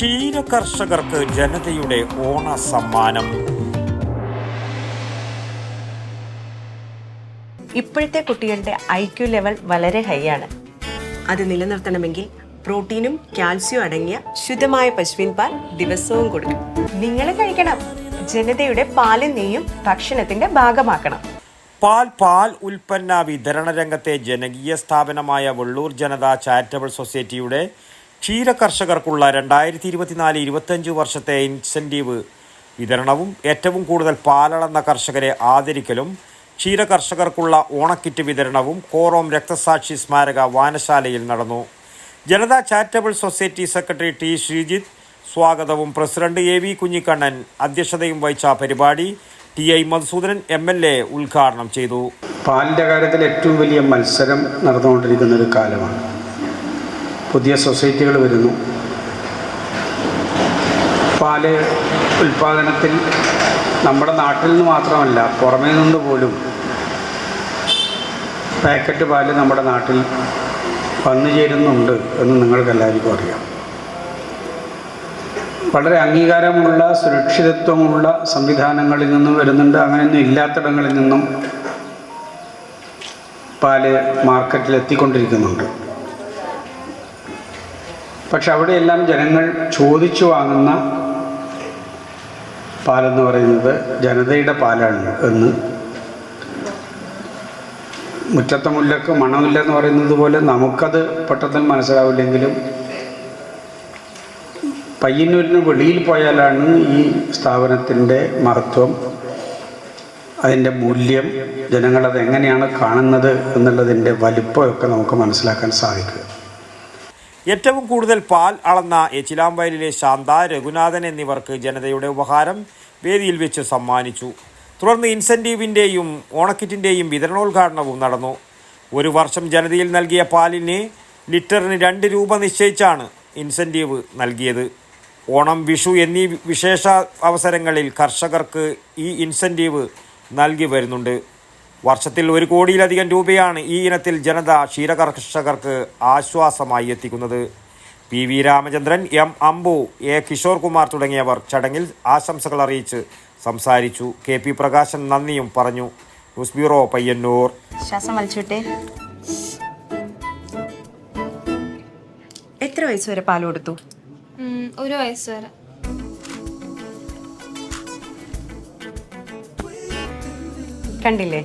ക്ഷീര കർഷകർക്ക് ജനതയുടെ ഓണ സമ്മാനം ഇപ്പോഴത്തെ കുട്ടികളുടെ ഐ ക്യു ലെവൽ വളരെ ഹൈ ആണ്. അത് നിലനിർത്തണമെങ്കിൽ പ്രോട്ടീനും കാൽസ്യവും അടങ്ങിയ ശുദ്ധമായ പശുവിൻ പാൽ ദിവസവും കൊടുക്കും നിങ്ങൾ കഴിക്കണം. ജനതയുടെ പാലും നെയ്യും ഭക്ഷണത്തിന്റെ ഭാഗമാക്കണം. പാൽ പാൽ ഉൽപ്പന്ന വിതരണ രംഗത്തെ ജനകീയ സ്ഥാപനമായ വെള്ളൂർ ജനത ചാരിറ്റബിൾ സൊസൈറ്റിയുടെ ക്ഷീര കർഷകർക്കുള്ള രണ്ടായിരത്തി ഇരുപത്തിനാല് ഇരുപത്തഞ്ച് വർഷത്തെ ഇൻസെന്റീവ് വിതരണവും ഏറ്റവും കൂടുതൽ പാലളന്ന കർഷകരെ ആദരിക്കലും ക്ഷീര കർഷകർക്കുള്ള ഓണക്കിറ്റ് വിതരണവും കോറോം രക്തസാക്ഷി സ്മാരക വാനശാലയിൽ നടന്നു. Janata charitable society secretary T Sreejith സ്വാഗതവും പ്രസിഡന്റ് എ വി കുഞ്ഞിക്കണ്ണൻ അധ്യക്ഷതയും വഹിച്ച പരിപാടി T I Madhusoodanan M L A ഉദ്ഘാടനം ചെയ്തു. പാലിന്റെ കാര്യത്തിൽ ഏറ്റവും വലിയ മത്സരം നടന്നുകൊണ്ടിരിക്കുന്ന ഒരു കാലമാണ്. പുതിയ സൊസൈറ്റികൾ വരുന്നു. പാൽ ഉൽപാദനത്തിൽ നമ്മുടെ നാട്ടിൽ നിന്ന് മാത്രമല്ല പുറമേ നിന്ന് പോലും പാക്കറ്റ് പാൽ നമ്മുടെ നാട്ടിൽ വന്നു ചേരുന്നുണ്ട് എന്ന് നിങ്ങൾക്കെല്ലാവർക്കും അറിയാം. വളരെ അംഗീകാരമുള്ള സുരക്ഷിതത്വമുള്ള സംവിധാനങ്ങളിൽ നിന്നും വരുന്നുണ്ട്. അങ്ങനെയൊന്നും ഇല്ലാത്തിടങ്ങളിൽ നിന്നും പാൽ മാർക്കറ്റിൽ എത്തിക്കൊണ്ടിരിക്കുന്നുണ്ട് പക്ഷെ അവിടെയെല്ലാം ജനങ്ങൾ ചോദിച്ചു വാങ്ങുന്ന പാലെന്ന് പറയുന്നത് ജനതയുടെ പാലാണ് എന്ന്. മുറ്റത്തെ മുല്ലക്ക് മണമില്ല എന്ന് പറയുന്നത് പോലെ നമുക്കത് പെട്ടെന്ന് മനസ്സിലാവില്ലെങ്കിലും പയ്യന്നൂരിന് വെളിയിൽ പോയാലാണ് ഈ സ്ഥാപനത്തിന്റെ മഹത്വം അതിന്റെ മൂല്യം ജനങ്ങളത് എങ്ങനെയാണ് കാണുന്നത് എന്നുള്ളതിന്റെ വലിപ്പമൊക്കെ നമുക്ക് മനസ്സിലാക്കാൻ സാധിക്കുക. ഏറ്റവും കൂടുതൽ പാൽ അളന്ന എച്ചിലാമ്പയലിലെ ശാന്ത രഘുനാഥൻ എന്നിവർക്ക് ജനതയുടെ ഉപഹാരം വേദിയിൽ വെച്ച് സമ്മാനിച്ചു. തുടർന്ന് ഇൻസെന്റീവിന്റെയും ഓണക്കിറ്റിന്റെയും വിതരണോദ്ഘാടനവും നടന്നു. ഒരു വർഷം ജനതയിൽ നൽകിയ പാലിന് ലിറ്ററിന് രണ്ട് രൂപ നിശ്ചയിച്ചാണ് ഇൻസെന്റീവ് നൽകിയത്. ഓണം വിഷു എന്നീ വിശേഷ അവസരങ്ങളിൽ കർഷകർക്ക് ഈ ഇൻസെന്റീവ് നൽകി വരുന്നുണ്ട്. വർഷത്തിൽ ഒരു കോടിയിലധികം രൂപയാണ് ഈ ഇനത്തിൽ ജനത ക്ഷീരകർഷകർക്ക് ആശ്വാസമായി എത്തിക്കുന്നത്. P V Ramachandran M Ambu A Kishore Kumar തുടങ്ങിയവർ ചടങ്ങിൽ ആശംസകൾ അറിയിച്ച് സംസാരിച്ചു. കെ പി പ്രകാശൻ നന്ദിയും പറഞ്ഞു. News bureau Payyanur. ശ്വാസം വലിച്ചുവിട്ടെ. എത്ര വയസ്സ് വരെ പാൽ കൊടുത്തു? ഒരു വയസ്സ് വരെ. കണ്ടില്ലേ?